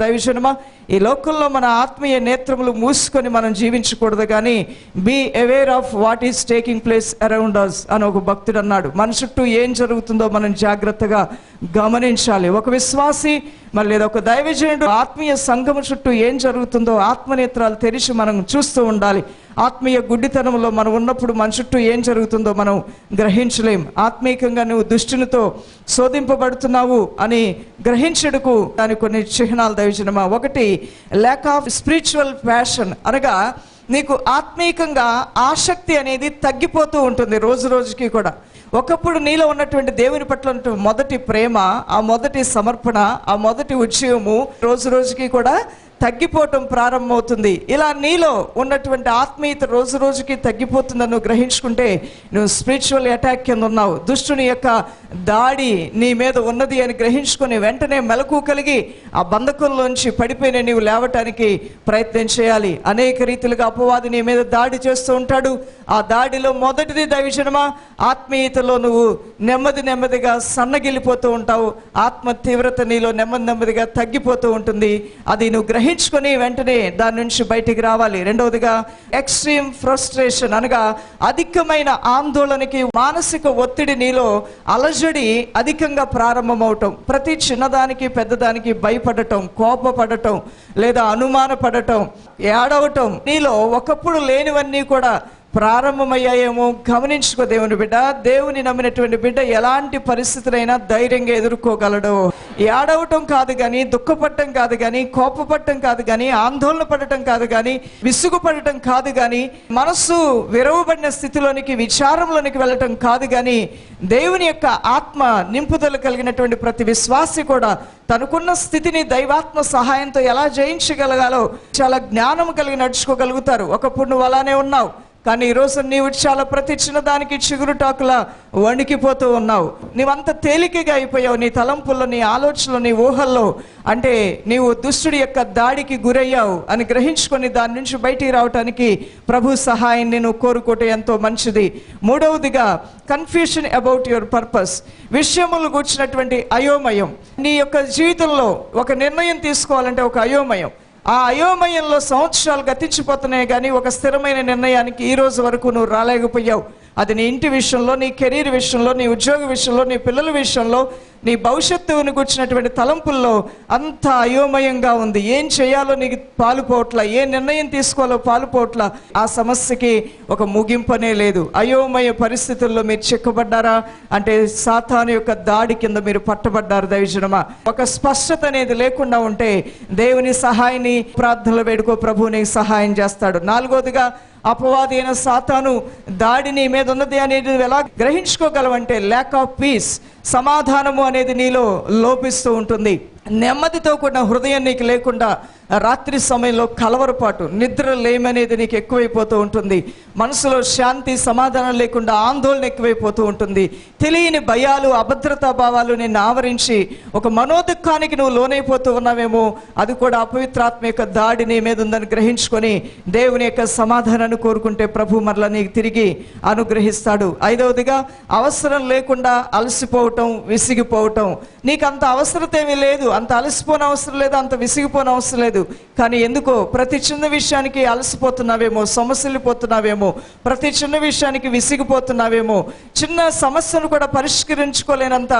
దైవజనమా? ఈ లోకంలో మన ఆత్మీయ నేత్రములు మూసుకొని మనం జీవించకూడదు కానీ be aware of what is taking place around us అని ఒక భక్తుడు అన్నాడు. మన చుట్టూ ఏం జరుగుతుందో మనం జాగ్రత్తగా గమనించాలి. ఒక విశ్వాసి మరి లేదా ఒక దైవజనుడు ఆత్మీయ సంఘము చుట్టూ ఏం జరుగుతుందో ఆత్మనేత్రాలు తెరిచి మనం చూస్తూ ఉండాలి. ఆత్మీయ గుడ్డితనంలో మనం ఉన్నప్పుడు మన చుట్టూ ఏం జరుగుతుందో మనం గ్రహించలేం. ఆత్మీయంగా నువ్వు దుష్టునితో శోధింపబడుతున్నావు అని గ్రహించడుకు దాని కొన్ని చిహ్నాలు దయచనమా ఒకటి ల్యాక్ ఆఫ్ స్పిరిచువల్ ప్యాషన్ అనగా నీకు ఆత్మీయంగా ఆసక్తి అనేది తగ్గిపోతూ ఉంటుంది రోజు రోజుకి కూడా. ఒకప్పుడు నీలో ఉన్నటువంటి దేవుని పట్ల మొదటి ప్రేమ ఆ మొదటి సమర్పణ ఆ మొదటి ఉద్యమము రోజు రోజుకి కూడా తగ్గిపోవటం ప్రారంభమవుతుంది. ఇలా నీలో ఉన్నటువంటి ఆత్మీయత రోజు రోజుకి తగ్గిపోతుందని నువ్వు గ్రహించుకుంటే నువ్వు స్పిరిచువల్ అటాక్ కింద ఉన్నావు. దుష్టుని యొక్క దాడి నీ మీద ఉన్నది అని గ్రహించుకుని వెంటనే మెలకు కలిగి ఆ బంధకంలోంచి పడిపోయిన నీవు లేవటానికి ప్రయత్నం చేయాలి. అనేక రీతిలుగా అపవాది నీ మీద దాడి చేస్తూ ఉంటాడు. ఆ దాడిలో మొదటిది దైవజనమా? ఆత్మీయతలో నువ్వు నెమ్మది నెమ్మదిగా సన్నగిల్లిపోతూ ఉంటావు. ఆత్మ తీవ్రత నీలో నెమ్మది నెమ్మదిగా తగ్గిపోతూ ఉంటుంది. అది నువ్వు గ్రహించుకొని వెంటనే దాని నుంచి బయటికి రావాలి. రెండవదిగా ఎక్స్ట్రీమ్ ఫ్రస్ట్రేషన్ అనగా అధికమైన ఆందోళనకి మానసిక ఒత్తిడి నీలో అలజడి అధికంగా ప్రారంభమవటం. ప్రతి చిన్నదానికి పెద్దదానికి భయపడటం కోపపడటం లేదా అనుమానపడటం ఏడవటం. నీలో ఒకప్పుడు లేనివన్నీ కూడా ప్రారంభమయ్యాయేమో గమనించుకో దేవుని బిడ్డ. దేవుని నమ్మినటువంటి బిడ్డ ఎలాంటి పరిస్థితులైనా ధైర్యంగా ఎదుర్కోగలడు. ఏడవటం కాదు కానీ దుఃఖపడటం కాదు కానీ కోపపడటం కాదు కానీ ఆందోళన పడటం కాదు కానీ విసుగుపడటం కాదు కానీ మనస్సు విరవబడిన స్థితిలోనికి విచారంలోనికి వెళ్ళటం కాదు కానీ దేవుని యొక్క ఆత్మ నింపుదల కలిగినటువంటి ప్రతి విశ్వాసి కూడా తనకున్న స్థితిని దైవాత్మ సహాయంతో ఎలా జయించగలగాలో చాలా జ్ఞానం కలిగి నడుచుకోగలుగుతారు. ఒకప్పుడు నువ్వు అలానే ఉన్నావు. కానీ ఈరోజు నీవు చాలా ప్రతి చిన్నదానికి చిగురుటాకులా వణికిపోతూ ఉన్నావు. నీవంత తేలికగా అయిపోయావు. నీ తలంపుల్లో నీ ఆలోచనలో నీ ఊహల్లో. అంటే నీవు దుష్టుడి యొక్క దాడికి గురయ్యావు అని గ్రహించుకొని దాని నుంచి బయటికి రావటానికి ప్రభు సహాయాన్ని నువ్వు కోరుకోవటం ఎంతో మంచిది. మూడవదిగా కన్ఫ్యూషన్ అబౌట్ యువర్ పర్పస్ విషయములు కూర్చున్నటువంటి అయోమయం. నీ యొక్క జీవితంలో ఒక నిర్ణయం తీసుకోవాలంటే ఒక అయోమయం. ఆ అయోమయంలో సంవత్సరాలు గతించిపోతున్నాయి కానీ ఒక స్థిరమైన నిర్ణయానికి ఈ రోజు వరకు నువ్వు రాలేకపోయావు. అది నీ ఇంటి విషయంలో నీ కెరీర్ విషయంలో నీ ఉద్యోగ విషయంలో నీ పిల్లల విషయంలో నీ భవిష్యత్తును కూర్చున్నటువంటి తలంపుల్లో అంత అయోమయంగా ఉంది. ఏం చేయాలో నీకు పాలుపోవట్ల ఏ నిర్ణయం తీసుకోవాలో పాలుపోవట్ల ఆ సమస్యకి ఒక ముగింపనే లేదు. అయోమయ పరిస్థితుల్లో మీరు చిక్కబడ్డారా? అంటే సాతాను యొక్క దాడి కింద మీరు పట్టబడ్డారు దైవజనమా? ఒక స్పష్టత అనేది లేకుండా ఉంటే దేవుని సహాయాన్ని ప్రార్థనలు వేడుకో ప్రభు నీకు సహాయం చేస్తాడు. నాలుగోదిగా అపవాది అయిన సాతాను దాడి నీ మీద ఉన్నది అనేది ఎలా గ్రహించుకోగలవంటే ల్యాక్ ఆఫ్ పీస్ సమాధానము అనేది నీలో లోపిస్తూ ఉంటుంది. నెమ్మదితో కూడిన హృదయం నీకు లేకుండా రాత్రి సమయంలో కలవరపాటు నిద్ర లేమనేది నీకు ఎక్కువైపోతూ ఉంటుంది. మనసులో శాంతి సమాధానం లేకుండా ఆందోళన ఎక్కువైపోతూ ఉంటుంది. తెలియని భయాలు అభద్రతా భావాలు నిన్ను ఆవరించి ఒక మనోదుఖానికి నువ్వు లోనైపోతూ ఉన్నావేమో అది కూడా అపవిత్రాత్మ యొక్క దాడి నీ మీద ఉందని గ్రహించుకొని దేవుని యొక్క సమాధానాన్ని కోరుకుంటే ప్రభు మరలా నీకు తిరిగి అనుగ్రహిస్తాడు. ఐదవదిగా అవసరం లేకుండా అలసిపోవటం విసిగిపోవటం. నీకు అంత అవసరత ఏమీ లేదు. అంత అలసిపోని అవసరం లేదు అంత విసిగిపోని అవసరం లేదు కానీ ఎందుకో ప్రతి చిన్న విషయానికి అలసిపోతున్నావేమో సమస్యలిపోతున్నావేమో ప్రతి చిన్న విషయానికి విసిగిపోతున్నావేమో చిన్న సమస్యను కూడా పరిష్కరించుకోలేనంత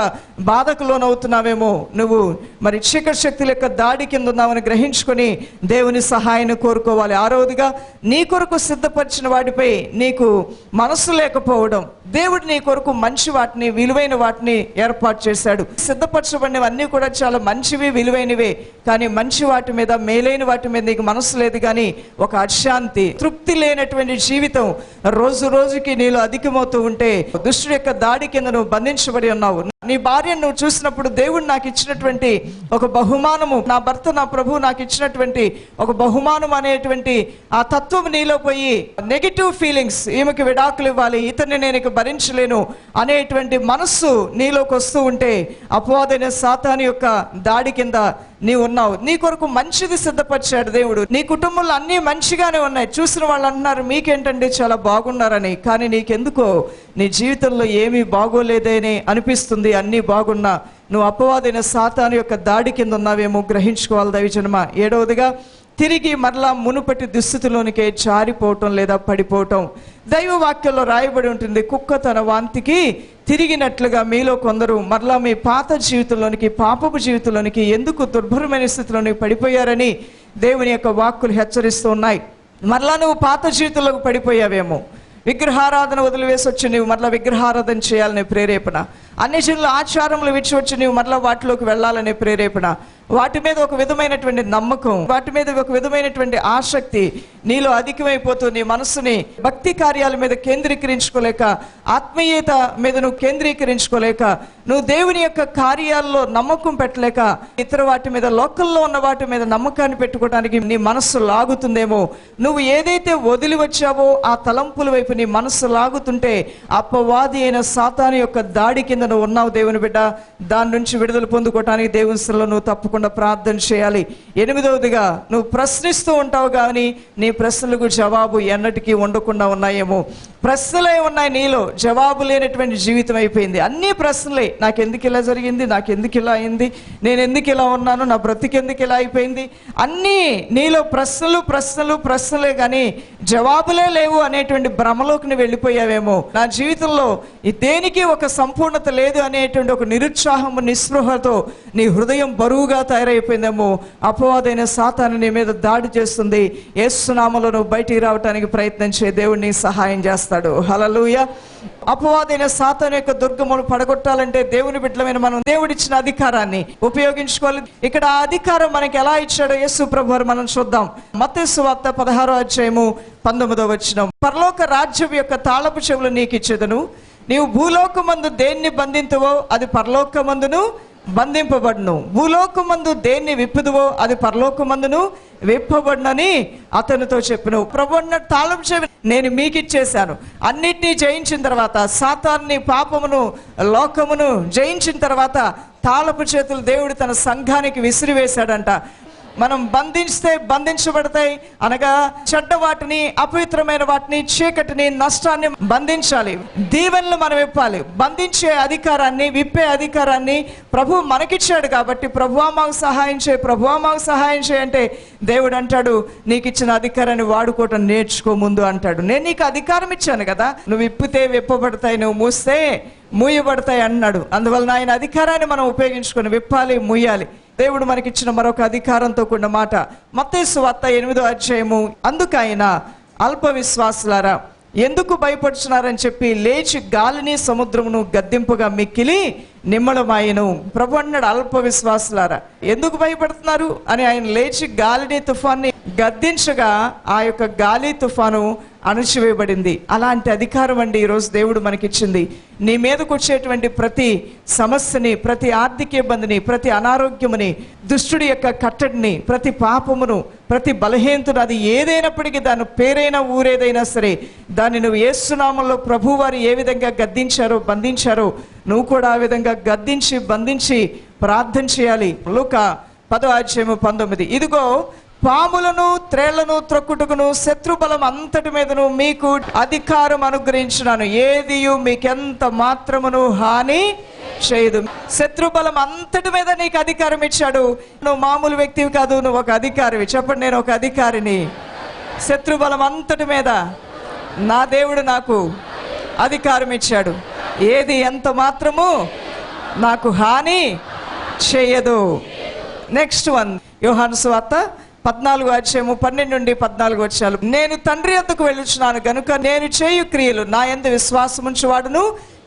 బాధకు లోనవుతున్నావేమో నువ్వు మరి చీకటి శక్తుల యొక్క దాడి కింద ఉన్నావని గ్రహించుకొని దేవుని సహాయాన్ని కోరుకోవాలి. ఆరోదిగా నీ కొరకు సిద్ధపరిచిన వాటిపై నీకు మనసు లేకపోవడం దేవుడు నీ కొరకు మంచి వాటిని విలువైన వాటిని ఏర్పాటు చేశాడు. సిద్ధపరచబడినవన్నీ కూడా చాలా మంచివి విలువైనవే కానీ మంచి వాటి మీద మేలైన వాటి మీద నీకు మనసు లేదు కానీ ఒక అశాంతి తృప్తి లేనటువంటి జీవితం రోజు రోజుకి నీలో అధికమవుతూ ఉంటే దుష్టుడి యొక్క దాడి కింద నువ్వు బంధించబడి ఉన్నావు. నీ భార్యను నువ్వు చూసినప్పుడు దేవుడు నాకు ఇచ్చినటువంటి ఒక బహుమానము నా భర్త నా ప్రభు నాకు ఇచ్చినటువంటి ఒక బహుమానం అనేటువంటి ఆ తత్వం నీలో పోయి నెగిటివ్ ఫీలింగ్స్ ఈమెకి విడాకులు ఇవ్వాలి ఇతన్ని నేను ఇక భరించలేను అనేటువంటి మనస్సు నీలోకి వస్తూ ఉంటే అపవాదైన సాతాని యొక్క దాడి కింద నీ ఉన్నావు. నీ కొరకు మంచిది సిద్ధపరిచాడు దేవుడు. నీ కుటుంబంలో అన్నీ మంచిగానే ఉన్నాయి. చూసిన వాళ్ళు అంటున్నారు మీకేంటండి చాలా బాగున్నారని కానీ నీకెందుకో? నీ జీవితంలో ఏమీ బాగోలేదని అనిపిస్తుంది. అన్నీ బాగున్నా నువ్వు అపవాదైన సాతాను యొక్క దాడి కింద ఉన్నావేమో గ్రహించుకోవాలి దైవజనమా? ఏడవదిగా తిరిగి మరలా మునుపటి దుస్థితిలోనికే జారిపోవటం లేదా పడిపోవటం. దైవవాక్యంలో రాయబడి ఉంటుంది కుక్క తన వాంతికి తిరిగినట్లుగా మీలో కొందరు మరలా మీ పాత జీవితంలోనికి పాపపు జీవితంలోనికి ఎందుకు దుర్భరమైన స్థితిలోనికి పడిపోయారని దేవుని యొక్క వాక్కులు హెచ్చరిస్తూ ఉన్నాయి. మరలా నువ్వు పాత జీవితంలోకి పడిపోయావేమో? విగ్రహారాధన వదిలివేసి వచ్చి నువ్వు మరలా విగ్రహారాధన చేయాలనే ప్రేరేపణ. అన్ని జనుల ఆచారములు విడిచి వచ్చి నువ్వు మరలా వాటిలోకి వెళ్ళాలనే ప్రేరేపణ. వాటి మీద ఒక విధమైనటువంటి నమ్మకం వాటి మీద ఒక విధమైనటువంటి ఆసక్తి నీలో అధికమైపోతూ నీ మనస్సుని భక్తి కార్యాల మీద కేంద్రీకరించుకోలేక ఆత్మీయత మీద నువ్వు కేంద్రీకరించుకోలేక నువ్వు దేవుని యొక్క కార్యాల్లో నమ్మకం పెట్టలేక ఇతర వాటి మీద లోకల్లో ఉన్న వాటి మీద నమ్మకాన్ని పెట్టుకోవడానికి నీ మనస్సు లాగుతుందేమో. నువ్వు ఏదైతే వదిలి వచ్చావో ఆ తలంపుల వైపు నీ మనస్సు లాగుతుంటే అపవాది అయిన సాతాను యొక్క దాడి కింద నువ్వు ఉన్నావు దేవుని బిడ్డ. దాని నుంచి విడుదల పొందుకోవటానికి దేవుని నువ్వు తప్పు తప్పకుండా ప్రార్థన చేయాలి. ఎనిమిదవదిగా నువ్వు ప్రశ్నిస్తూ ఉంటావు కానీ నీ ప్రశ్నలకు జవాబు ఎన్నటికీ ఉండకుండా ఉన్నాయేమో. ప్రశ్నలే ఉన్నాయి నీలో జవాబు లేనటువంటి జీవితం అయిపోయింది. అన్ని ప్రశ్నలే నాకు ఎందుకు ఇలా జరిగింది నాకు ఎందుకు ఇలా అయింది నేను ఎందుకు ఇలా ఉన్నాను నా బ్రతికెందుకు ఇలా అయిపోయింది? అన్నీ నీలో ప్రశ్నలు ప్రశ్నలు ప్రశ్నలే కానీ జవాబులే లేవు అనేటువంటి భ్రమలోకి నువ్వు వెళ్ళిపోయావేమో. నా జీవితంలో ఈ దేనికి ఒక సంపూర్ణత లేదు అనేటువంటి ఒక నిరుత్సాహము నిస్పృహతో నీ హృదయం బరువుగా తయారైపోయిందేమో. అపవాదైన సాతాను నీ మీద దాడి చేస్తుంది. ఏసునామలో నువ్వు బయటికి రావడానికి ప్రయత్నించే దేవుడిని సహాయం చేస్తాడు. హలలుయ అపవాదైన సాతాను యొక్క దుర్గమును పడగొట్టాలంటే దేవుని బిడ్డలమైన మనం దేవుడిచ్చిన అధికారాన్ని ఉపయోగించుకోవాలి. ఇక్కడ ఆ అధికారం మనకి ఎలా ఇచ్చాడో యేసు ప్రభు మనం చూద్దాం. మత్తేసు వార్త పదహారో అధ్యాయము పంతొమ్మిదో వచ్చిన పరలోక రాజ్యం యొక్క తాళపు చెవులు నీకు ఇచ్చేదను. నీవు భూలోకమందు దేన్ని బంధింతువో అది పరలోకమందును బంధింపబడును. భూలోకమందు దేన్ని విప్పుదువో అది పరలోకమందును విప్పబడినని అతనితో చెప్పిన. ప్రభు తాళం చెవి నేను మీకు ఇచ్చేశాను అన్నిటినీ జయించిన తర్వాత సాతాన్ని పాపమును లోకమును జయించిన తర్వాత తాళపు చేతులు దేవుడు తన సంఘానికి విసిరివేశాడంట. మనం బంధిస్తే బంధించబడతాయి అనగా చెడ్డ వాటిని అపవిత్రమైన వాటిని చీకటిని నష్టాన్ని బంధించాలి. దీవెనలు మనం విప్పాలి బంధించే అధికారాన్ని విప్పే అధికారాన్ని ప్రభు మనకిచ్చాడు కాబట్టి ప్రభువా మాకు సహాయం చేయి ప్రభువా మాకు సహాయం చేయి అంటే దేవుడు అంటాడు నీకు ఇచ్చిన అధికారాన్ని వాడుకోవటం నేర్చుకో ముందు అంటాడు. నేను నీకు అధికారం ఇచ్చాను కదా నువ్వు విప్పితే విప్పబడతాయి నువ్వు మూస్తే మూయబడతాయి అన్నాడు. అందువలన ఆయన అధికారాన్ని మనం ఉపయోగించుకొని విప్పాలి మూయాలి. దేవుడు మనకిచ్చిన మరొక అధికారంతో కూడిన మాట. మత్తేసు వార్త ఎనిమిదో అధ్యాయము. అందుకు ఆయన అల్ప విశ్వాసులారా ఎందుకు భయపడుచున్నారని చెప్పి లేచి గాలిని సముద్రమును గద్దింపుగా మిక్కిలి నిమ్మడమాయను ప్రభు అన్నాడు అల్ప విశ్వాసులారా ఎందుకు భయపడుతున్నారు? అని ఆయన లేచి గాలిని తుఫాన్ని గద్దించగా ఆ యొక్క గాలి తుఫాను అణచివేయబడింది. అలాంటి అధికారం అండి ఈరోజు దేవుడు మనకిచ్చింది. నీ మీదకు వచ్చేటువంటి ప్రతి సమస్యని ప్రతి ఆర్థిక ఇబ్బందిని ప్రతి అనారోగ్యముని దుష్టుడి యొక్క కట్టడిని ప్రతి పాపమును ప్రతి బలహీనతను అది ఏదైనప్పటికీ దాని పేరైనా ఊరేదైనా సరే దాన్ని నువ్వు ఏసునామంలో ప్రభువారు ఏ విధంగా గద్దించారో బంధించారో నువ్వు కూడా ఆ విధంగా గద్దించి బంధించి ప్రార్థన చేయాలి. లోక పదో అధ్యాయము పంతొమ్మిది. ఇదిగో పాములను త్రేళ్ళను త్రొక్కుటకును శత్రుబలం అంతటి మీదను మీకు అధికారం అనుగ్రహించినాను. ఏదియు మీకెంత మాత్రమును హాని చేయదు. శత్రుబలం అంతటి మీద నీకు అధికారం ఇచ్చాడు. నువ్వు మామూలు వ్యక్తివి కాదు నువ్వు ఒక అధికారివి. చెప్పండి నేను ఒక అధికారిని. శత్రుబలం అంతటి మీద నా దేవుడు నాకు అధికారం ఇచ్చాడు. ఏది ఎంత మాత్రము నాకు హాని చేయదు. నెక్స్ట్ వన్ యోహాను సువార్త పద్నాలుగు అధ్యాయము పన్నెండు నుండి పద్నాలుగు వచ్చాలు నేను తండ్రి వద్దకు వెళ్ళుచున్నాను గనుక నేను చేయు క్రియలు నా ఎందు విశ్వాసముంచువాడును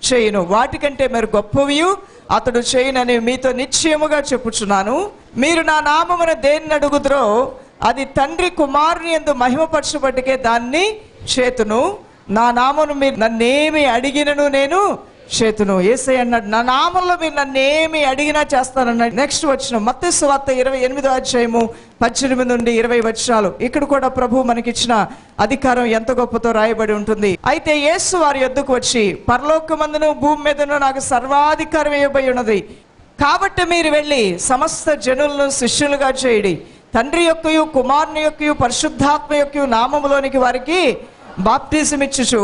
చేయును. వాటికంటే మీరు గొప్పవియు అతడు చేయునని మీతో నిశ్చయముగా చెప్పుచున్నాను. మీరు నా నామమున దేన్ని అడుగుదరో అది తండ్రి కుమారుని ఎందు మహిమపరచబట్టుకే దాన్ని చేతును. నా నామను మీరు నన్నేమి అడిగినను నేను చేతును. ఏసై అన్నాడు నా నామంలో మీరు నన్ను ఏమి అడిగినా చేస్తానన్నాడు నెక్స్ట్ వచ్చిన మత్స్సు వార్త ఇరవై ఎనిమిదో అధ్యాయము పద్దెనిమిది నుండి ఇరవై వచ్చాలు ఇక్కడ కూడా ప్రభు మనకిచ్చిన అధికారం ఎంత గొప్పతో రాయబడి ఉంటుంది. అయితే యేసు వారి ఎద్దుకు వచ్చి పరలోకమందును భూమి మీదను నాకు సర్వాధికారం ఇవ్వబడి ఉన్నది. కాబట్టి మీరు వెళ్ళి సమస్త జనులను శిష్యులుగా చేయడి. తండ్రి యొక్కయు కుమారుని యొక్కయు పరిశుద్ధాత్మ యొక్కయు నామములోనికి వారికి బాప్టిజం ఇచ్చుచు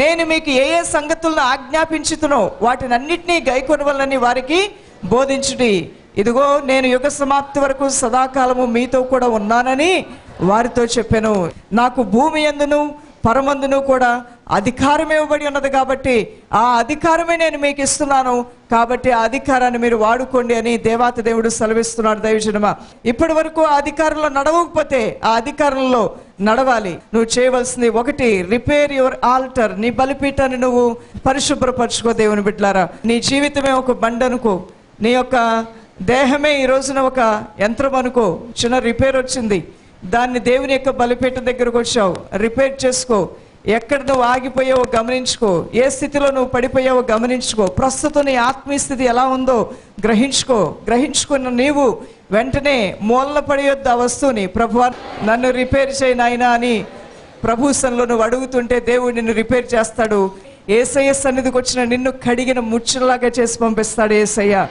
నేను మీకు ఏ ఏ సంగతులను ఆజ్ఞాపించుతునో వాటినన్నిటినీ గైకొనవలని వారికి బోధించుడి. ఇదిగో నేను యుగ సమాప్తి వరకు సదాకాలము మీతో కూడా ఉన్నానని వారితో చెప్పాను. నాకు భూమి ఎందును పరమందును కూడా అధికారం ఇవ్వబడి ఉన్నది కాబట్టి ఆ అధికారమే నేను మీకు ఇస్తున్నాను కాబట్టి ఆ అధికారాన్ని మీరు వాడుకోండి అని దేవాత దేవుడు సెలవిస్తున్నాడు. దైవజనమ ఇప్పటి వరకు ఆ అధికారంలో నడవకపోతే ఆ అధికారంలో నడవాలి. నువ్వు చేయవలసింది ఒకటి రిపేర్ యువర్ ఆల్టర్. నీ బలిపీఠాన్ని నువ్వు పరిశుభ్రపరచుకో దేవుని బిడ్లారా నీ జీవితమే ఒక బండనుకో అనుకో. నీ యొక్క దేహమే ఈ రోజున ఒక యంత్రం అనుకో. చిన్న రిపేర్ వచ్చింది. దాన్ని దేవుని యొక్క బలిపీఠం దగ్గరకు వచ్చావు. రిపేర్ చేసుకో. ఎక్కడ నువ్వు ఆగిపోయావో గమనించుకో. ఏ స్థితిలో నువ్వు పడిపోయావో గమనించుకో. ప్రస్తుతం నీ ఆత్మీయ స్థితి ఎలా ఉందో గ్రహించుకో. గ్రహించుకున్న నీవు వెంటనే మూలన పడేయొద్దు ఆ వస్తువుని ప్రభు నన్ను రిపేర్ చేయి నాయనా అని ప్రభు నువ్వు అడుగుతుంటే దేవుడు నిన్ను రిపేర్ చేస్తాడు. ఏసయ్య సన్నిధికి వచ్చిన నిన్ను కడిగిన ముచ్చలాగా చేసి పంపిస్తాడు ఏసయ్య.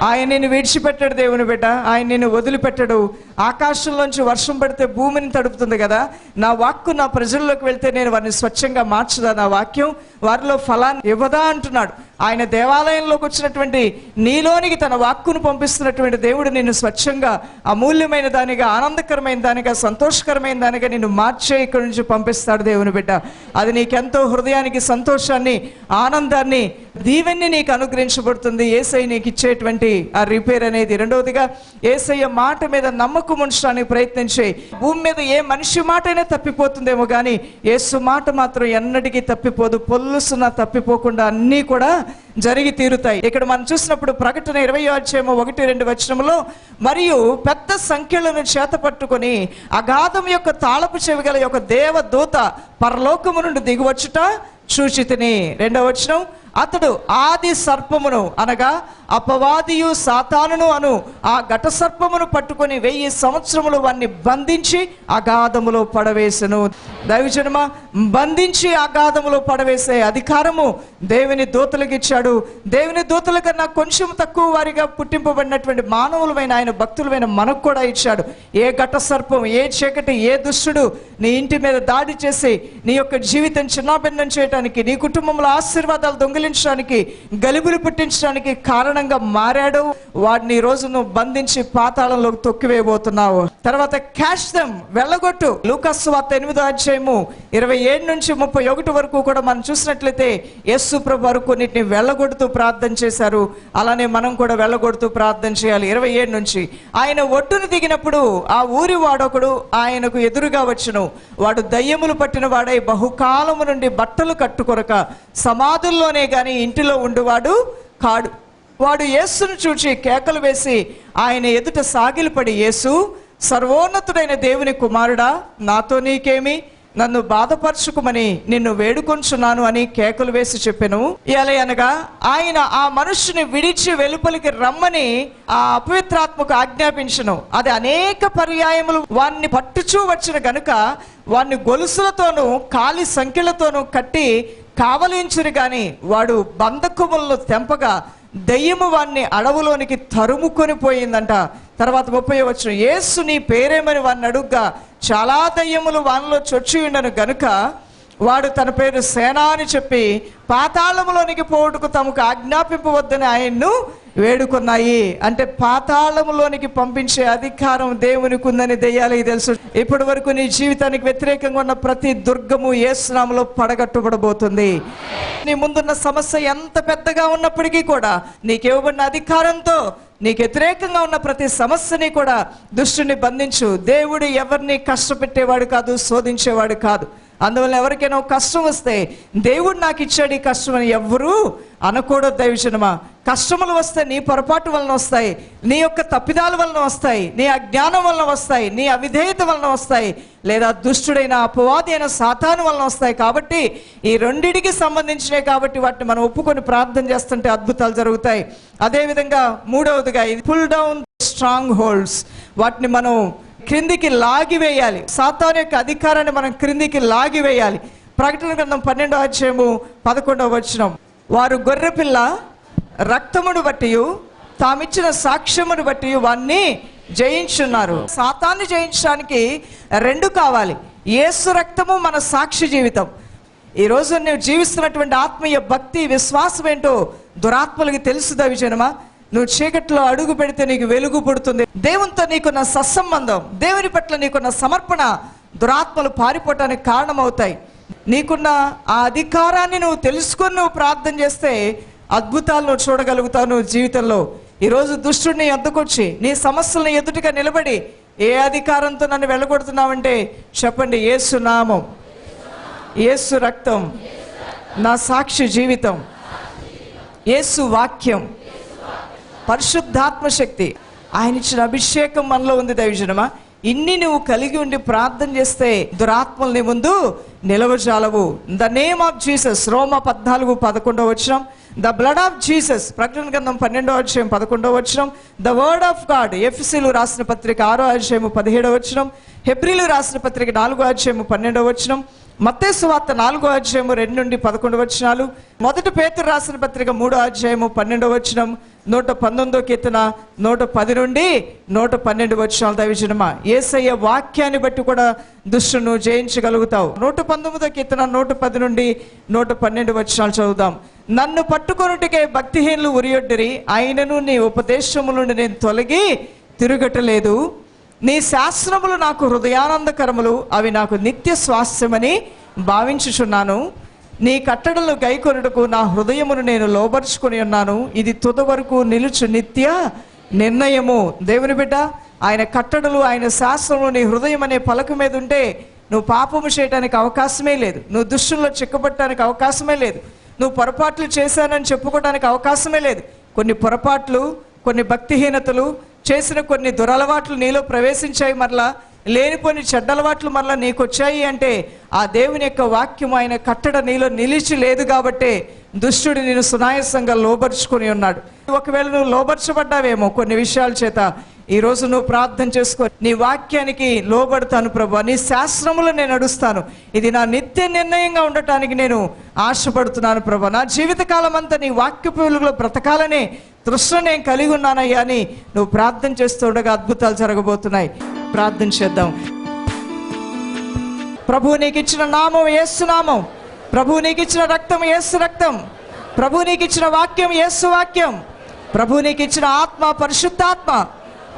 ఆయన నిన్ను విడిచిపెట్టాడు దేవుని బిడ్డ. ఆయన నిన్ను వదిలిపెట్టడు. ఆకాశంలోంచి వర్షం పడితే భూమిని తడుపుతుంది కదా. నా వాక్కు నా ప్రజల్లోకి వెళ్తే నేను వారిని స్వచ్ఛంగా మార్చదా నా వాక్యం? వారిలో ఫలాన్ని ఇవ్వదా అంటున్నాడు. ఆయన దేవాలయంలోకి వచ్చినటువంటి నీలోనికి తన వాక్కును పంపిస్తున్నటువంటి దేవుడు నిన్ను స్వచ్ఛంగా అమూల్యమైన దానిగా ఆనందకరమైన దానిగా సంతోషకరమైన దానిగా నిన్ను మార్చే ఇక్కడి నుంచి పంపిస్తాడు దేవుని బిడ్డ. అది నీకెంతో హృదయానికి సంతోషాన్ని ఆనందాన్ని దీవెన్ని నీకు అనుగ్రహించబడుతుంది. ఏసై నీకు ఇచ్చేటువంటి ఆ రిపేర్ అనేది రెండవదిగా ఏసయ్య మాట మీద నమ్మకం ఉంచడానికి ప్రయత్నించే భూమి మీద ఏ మనిషి మాటైనా తప్పిపోతుందేమో కానీ ఏసు మాట మాత్రం ఎన్నటికీ తప్పిపోదు పొల్లుసున్నా తప్పిపోకుండా అన్నీ కూడా జరిగి తీరుతాయి. ఇక్కడ మనం చూసినప్పుడు ప్రకటన ఇరవై అధ్యాయము ఒకటి రెండు వచనములో మరియు పెద్ద సంఖ్యలను చేత పట్టుకొని అగాధం యొక్క తాళపు చెవిగల యొక్క దేవదూత పరలోకము నుండి దిగువచ్చుట చూచితిని. రెండవ వచనం అతడు ఆది సర్పమును అనగా అపవాదియు సాతానును అను ఆ ఘట సర్పమును పట్టుకొని వెయ్యి సంవత్సరములు వాన్ని బంధించి అగాధములో పడవేసెను. దైవజనమ బంధించి అగాధములో పడవేసే అధికారము దేవుని దూతలకు ఇచ్చాడు. దేవుని దూతల కన్నా కొంచెం తక్కువ వారిగా పుట్టింపబడినటువంటి మానవులమైన ఆయన భక్తులమైన మనకు కూడా ఇచ్చాడు. ఏ ఘట సర్పం ఏ చీకటి ఏ దుష్టుడు నీ ఇంటి మీద దాడి చేసి నీ యొక్క జీవితం చిన్నాభిన్నం చేయడానికి నీ కుటుంబంలో ఆశీర్వాదాలు దొంగ దొంగిలించడానికి గలిబులు పుట్టించడానికి కారణంగా మారాడు. వాడిని ఈ రోజు నువ్వు బంధించి పాతాళంలోకి తొక్కివేయబోతున్నావు. తర్వాత క్యాష్ దమ్ వెళ్ళగొట్టు. లూకస్ వార్త ఎనిమిదో అధ్యాయము ఇరవై ఏడు నుంచి ముప్పై ఒకటి వరకు కూడా మనం చూసినట్లయితే యేసు ప్రభు వారు కొన్నిటిని వెళ్ళగొడుతూ ప్రార్థన చేశారు. అలానే మనం కూడా వెళ్ళగొడుతూ ప్రార్థన చేయాలి. ఇరవై ఏడు నుంచి ఆయన ఒడ్డును దిగినప్పుడు ఆ ఊరి వాడొకడు ఆయనకు ఎదురుగా వచ్చును. వాడు దయ్యములు పట్టిన వాడై బహుకాలము నుండి బట్టలు కట్టుకొరక సమాధుల్లోనే కానీ ఇంటిలో ఉండువాడు కాడు. వాడు యేసును చూచి కేకలు వేసి ఆయన ఎదుట సాగిలపడి యేసు సర్వోన్నతుడైన దేవుని కుమారుడా నాతో నీకేమి? నన్ను బాధపరచుకుమని నిన్ను వేడుకొంచున్నాను అని కేకలు వేసి చెప్పెను. ఎలా అనగా ఆయన ఆ మనుషుని విడిచి వెలుపలికి రమ్మని ఆ అపవిత్రాత్మకు ఆజ్ఞాపించను. అది అనేక పర్యాయములు వాన్ని పట్టుచూ వచ్చిన గనుక వాన్ని గొలుసులతోనూ కాలి సంఖ్యలతోనూ కట్టి కావలించురు కానీ వాడు బంధకుములను తెంపగా దయ్యము వాణ్ణి అడవులోనికి తరుముకొని పోయిందంట. తర్వాత ముప్పై వచ్చిన యేసు నీ పేరేమని వాడిని అడుగ్గా చాలా దయ్యములు వానిలో చొచ్చి ఉండను గనుక వాడు తన పేరు సేనా అని చెప్పి పాతాళములోనికి పోవుటకు తమకు ఆజ్ఞాపింపవద్దని ఆయన్ను వేడుకున్నాయి. అంటే పాతాళములోనికి పంపించే అధికారం దేవునికి ఉందని దెయ్యాలకి తెలుసు. ఇప్పటి వరకు నీ జీవితానికి వ్యతిరేకంగా ఉన్న ప్రతి దుర్గము ఏ స్నామలో పడగట్టుబడబోతుంది. నీ ముందున్న సమస్య ఎంత పెద్దగా ఉన్నప్పటికీ కూడా నీకివ్వబడిన అధికారంతో నీకు వ్యతిరేకంగా ఉన్న ప్రతి సమస్యని కూడా దుష్టుని బంధించు. దేవుడు ఎవరిని కష్టపెట్టేవాడు కాదు శోధించేవాడు కాదు. అందువల్ల ఎవరికైనా కష్టం వస్తే దేవుడు నాకు ఇచ్చాడు ఈ కష్టం అని ఎవ్వరూ అనకూడదు దైవజనమా. కష్టములు వస్తే నీ పొరపాటు వలన వస్తాయి నీ యొక్క తప్పిదాల వలన వస్తాయి నీ అజ్ఞానం వలన వస్తాయి నీ అవిధేయత వలన వస్తాయి లేదా దుష్టుడైన అపవాది అయిన సాతాను వలన వస్తాయి కాబట్టి ఈ రెండిటికి సంబంధించినవి కాబట్టి వాటిని మనం ఒప్పుకొని ప్రార్థన చేస్తుంటే అద్భుతాలు జరుగుతాయి. అదేవిధంగా మూడవదిగా ఇది పుల్ డౌన్ స్ట్రాంగ్ హోల్డ్స్ వాటిని మనం క్రిందికి లాగివేయాలి సాతాను యొక్క అధికారాన్ని మనం క్రిందికి లాగివేయాలి ప్రకటన గ్రంథం పన్నెండో అధ్యాయము పదకొండవ వచనం. వారు గొర్రెపిల్ల రక్తమును బట్టి తామిచ్చిన సాక్ష్యమును బట్టి వాన్ని జయించున్నారు. సాతాన్ని జయించడానికి రెండు కావాలి. ఏసు రక్తము మన సాక్షి జీవితం. ఈ రోజు నువ్వు జీవిస్తున్నటువంటి ఆత్మీయ భక్తి విశ్వాసం ఏంటో దురాత్మలకి తెలుసు విజయనమా? నువ్వు చీకట్లో అడుగు పెడితే నీకు వెలుగు పుడుతుంది. దేవునితో నీకున్న సత్సంబంధం దేవుని పట్ల నీకున్న సమర్పణ దురాత్మలు పారిపోవటానికి కారణమవుతాయి. నీకున్న ఆ అధికారాన్ని నువ్వు తెలుసుకొని నువ్వు ప్రార్థన చేస్తే అద్భుతాలు నువ్వు చూడగలుగుతావు నువ్వు జీవితంలో. ఈరోజు దుష్టుడిని ఎద్దుకొచ్చి నీ సమస్యలను ఎదుటిగా నిలబడి ఏ అధికారంతో నన్ను వెళ్ళగొడుతున్నావంటే చెప్పండి ఏసు నామం ఏసు రక్తం నా సాక్షి జీవితం ఏసు వాక్యం. పరిశుద్ధాత్మ శక్తి. ఆయన ఇచ్చిన అభిషేకం మనలో ఉంది దైవజనమా. ఇన్ని నువ్వు కలిగి ఉండి ప్రార్థన చేస్తే దురాత్మల్ని ముందు నిలవజాలవు. ద నేమ్ ఆఫ్ జీసస్ రోమ పద్నాలుగు పదకొండవ వచనం. ద బ్లడ్ ఆఫ్ జీసస్ ప్రకటన గ్రంథం పన్నెండవ అధ్యాయం పదకొండవ వచ్చినం ద వర్డ్ ఆఫ్ గాడ్ ఎఫ్సీలు రాసిన పత్రిక ఆరో అధ్యాయము పదిహేడవ వచ్చినం హెబ్రిలు రాసిన పత్రిక నాలుగో అధ్యాయము పన్నెండవ వచ్చినం మత్తేసు వార్త నాలుగో అధ్యాయము రెండు నుండి పదకొండు వచనాలు. మొదటి పేతురు రాసిన పత్రిక మూడో అధ్యాయము పన్నెండో వచనం. నూట పంతొమ్మిదో కీర్తన నూట పది నుండి నూట పన్నెండు వచనాలు దైవజనమా ఏసయ్య వాక్యాన్ని బట్టి కూడా దుష్టును జయించగలుగుతావు. నూట పంతొమ్మిదో కీర్తన నూట పది నుండి నూట పన్నెండు వచనాలు చదువుదాం. నన్ను పట్టుకొనుటికే భక్తిహీనులు ఉరియొడ్డిరి ఆయనను నీ ఉపదేశము నుండి నేను తొలగి తిరుగటలేదు. నీ శాస్త్రములు నాకు హృదయానందకరములు అవి నాకు నిత్య స్వాస్థ్యమని భావించుచున్నాను. నీ కట్టడలు గైకొనుటకు నా హృదయమును నేను లోబరుచుకుని ఉన్నాను. ఇది తుద వరకు నిలుచు నిత్య నిర్ణయము. దేవుని బిడ్డ ఆయన కట్టడలు ఆయన శాస్త్రములు నీ హృదయం అనే పలక మీద ఉంటే నువ్వు పాపము చేయడానికి అవకాశమే లేదు. నువ్వు దుష్టుల్లో చిక్కబట్టడానికి అవకాశమే లేదు. నువ్వు పొరపాట్లు చేశానని చెప్పుకోవడానికి అవకాశమే లేదు. కొన్ని పొరపాట్లు కొన్ని భక్తిహీనతలు చేసిన కొన్ని దురలవాట్లు నీలో ప్రవేశించాయి మరలా లేనిపోని చెడ్డలవాట్లు మరలా నీకు వచ్చాయి అంటే ఆ దేవుని యొక్క వాక్యం ఆయన కట్టడ నీలో నిలిచి లేదు కాబట్టే దుష్టుడు నేను సునాయాసంగా లోబరుచుకుని ఉన్నాడు. ఒకవేళ నువ్వు లోబర్చబడ్డావేమో కొన్ని విషయాల చేత ఈ రోజు నువ్వు ప్రార్థన చేసుకో. నీ వాక్యానికి లోబడతాను ప్రభు. నీ శాస్త్రములో నేను నడుస్తాను. ఇది నా నిత్య నిర్ణయంగా ఉండటానికి నేను ఆశపడుతున్నాను ప్రభు. నా జీవితకాలం అంతా నీ వాక్య వెలుగులో బ్రతకాలనే తృష్ణ నేను కలిగి ఉన్నానయ్యా అని నువ్వు ప్రార్థన చేస్తుండగా అద్భుతాలు జరగబోతున్నాయి. ప్రార్థన చేద్దాం. ప్రభు నీకు ఇచ్చిన నామం ఏసు నామం. ప్రభు నీకు ఇచ్చిన రక్తం ఏసు రక్తం. ప్రభు నీకు ఇచ్చిన వాక్యం ఏసు వాక్యం. ప్రభు నీకు ఇచ్చిన ఆత్మ పరిశుద్ధాత్మ.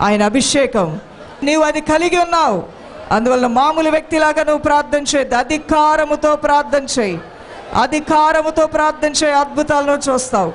ఆయన అభిషేకం. నీవు అది కలిగి ఉన్నావు. అందువల్ల మామూలు వ్యక్తిలాగా నువ్వు ప్రార్థన చేయద్దు అధికారముతో ప్రార్థన చేయి. అధికారముతో ప్రార్థన చేయి. అద్భుతాలను చూస్తావు.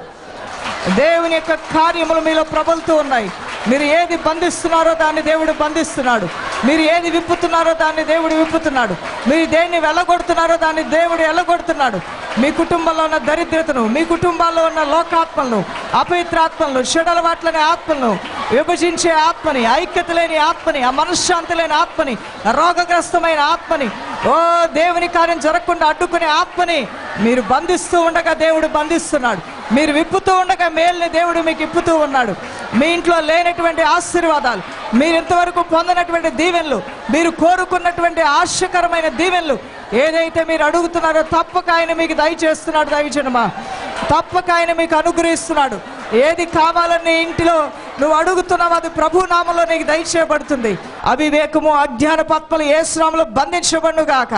దేవుని యొక్క కార్యములు మీలో ప్రబలుతూ ఉన్నాయి. మీరు ఏది బంధిస్తున్నారో దాన్ని దేవుడు బంధిస్తున్నాడు. మీరు ఏది విప్పుతున్నారో దాన్ని దేవుడు విప్పుతున్నాడు. మీరు దేన్ని వెళ్ళగొడుతున్నారో దాన్ని దేవుడు వెళ్ళగొడుతున్నాడు మీ కుటుంబంలో ఉన్న దరిద్రతను మీ కుటుంబాల్లో ఉన్న లోకాత్మలను అపవిత్రాత్మలను చెడలవాట్లనే ఆత్మలను విభజించే ఆత్మని ఐక్యత లేని ఆత్మని ఆ మనశ్శాంతి లేని ఆత్మని రోగగ్రస్తమైన ఆత్మని ఓ దేవుని కార్యం జరగకుండా అడ్డుకునే ఆత్మని మీరు బంధిస్తూ ఉండగా దేవుడు బంధిస్తున్నాడు. మీరు విప్పుతూ ఉండగా మేల్ని దేవుడు మీకు ఇప్పుతూ ఉన్నాడు. మీ ఇంట్లో లేనటువంటి ఆశీర్వాదాలు మీరు ఇంతవరకు పొందినటువంటి దీవెనలు మీరు కోరుకున్నటువంటి ఆశకరమైన దీవెనలు ఏదైతే మీరు అడుగుతున్నారో తప్పక ఆయన మీకు దయచేస్తున్నాడు. దయచనమా తప్పక ఆయన మీకు అనుగ్రహిస్తున్నాడు. ఏది కావాలని ఇంటిలో నువ్వు అడుగుతున్నావు అది ప్రభు నామంలో నీకు దయచేయబడుతుంది. అవివేకము అజ్ఞాన పత్మలు ఏ శ్రామంలో బంధించబడును గాక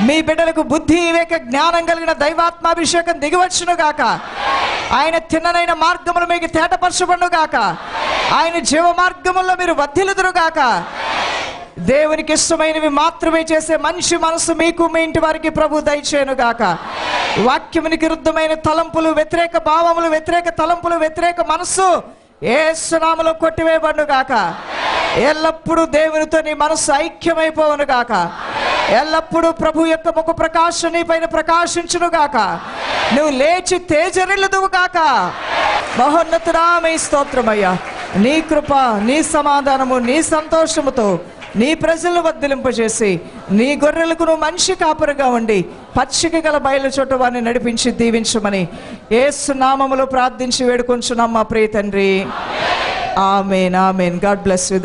మీ బిడ్డలకు బుద్ధి వివేక జ్ఞానం కలిగిన దైవాత్మాభిషేకం దిగివచ్చును గాక ఆయన తిన్ననైన మార్గములు మీకు తేటపరచబడును గాక ఆయన జీవ మార్గముల్లో మీరు వర్ధిల్లుదురు గాక దేవునికి ఇష్టమైనవి మాత్రమే చేసే మంచి మనసు మీకు మీ ఇంటి వారికి ప్రభు దయచేయను గాక వాక్యమునికి విరుద్ధమైన తలంపులు వ్యతిరేక భావములు వ్యతిరేక తలంపులు వ్యతిరేక మనస్సు ఏ సునామలో కొట్టివేయబడును గాక. ఎల్లప్పుడూ దేవునితో నీ మనస్సు ఐక్యమైపోవను గాక. ఎల్లప్పుడూ ప్రభు యొక్క ముఖ ప్రకాశం నీ పైన ప్రకాశించును గాక. నువ్వు లేచి తేజరిల్లుదువు గాక. మహోన్నతుడా మీ స్తోత్రమయ్యా. నీ కృప నీ సమాధానము నీ సంతోషముతో నీ ప్రజలను వర్ధలింపజేసి నీ గొర్రెలకు నువ్వు మనిషి కాపురగా ఉండి పచ్చిక గల బయలు చోట వారిని నడిపించి దీవించమని ఏసు నామములో ప్రార్థించి వేడుకొంచున్నాం మా ప్రియ తండ్రి. Amen amen. God bless you.